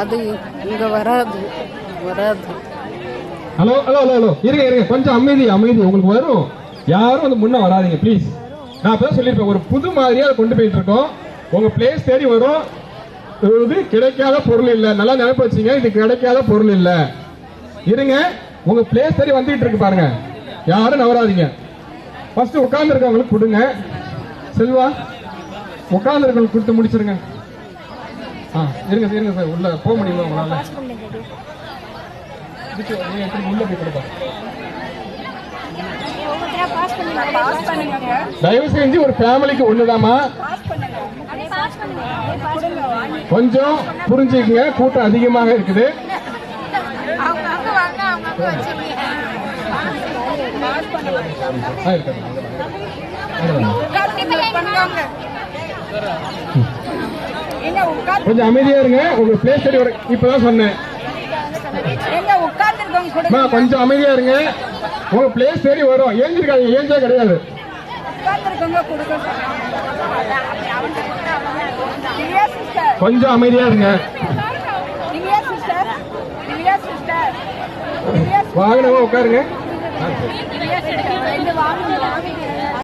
அது இங்க வராது வராது. Hello hello hello hello. இருங்க இருங்க. கொஞ்சம் அமைதி அமைதி. உங்களுக்கு வரும். யாரும் வந்து முன்ன வராதீங்க ப்ளீஸ் நான் அப்பதான் சொல்லியிருப்பேன் ஒரு புது மாதிரியா அதை கொண்டு போயிட்டு இருக்கோம். உங்க பிளேஸ் தேடி வரும். இது கிடைக்காத பொருள் இல்ல. நல்லா நினைப்பு வச்சீங்க இது கிடைக்காத பொருள் இல்ல. இருங்க உங்க பிளேஸ் தேடி வந்துகிட்டு இருக்கு பாருங்க. யாரும் நவராதீங்க. ஃபர்ஸ்ட் உட்கார்ந்து இருக்கவங்களுக்கு கொடுங்க. செல்வா உட்கார்ந்து இருக்கவங்களுக்கு கொடுத்து முடிச்சிருங்க. ஆ இருங்க இருங்க சார் உள்ள போக முடியுமா உங்களால? உள்ள போய் கொடுப்பா தயவு செஞ்சு ஒரு ஃபேமிலிக்கு ஒண்ணுதாம்மா? கொஞ்சம் புரிஞ்சுக்கங்க கூட்டம் அதிகமாக இருக்குது. கொஞ்சம் அமைதியா இருங்க உங்க பிளேஸ் இப்பதான் சொன்னேன். கொஞ்சம் அமைதியா இருங்க. உங்க பிளேஸ் சரி வரும். ஏஞ்சிருக்காங்க ஏஞ்சா கிடையாது. கொஞ்சம் அமைதியா இருங்க. வாங்கினவங்க உட்காருங்க.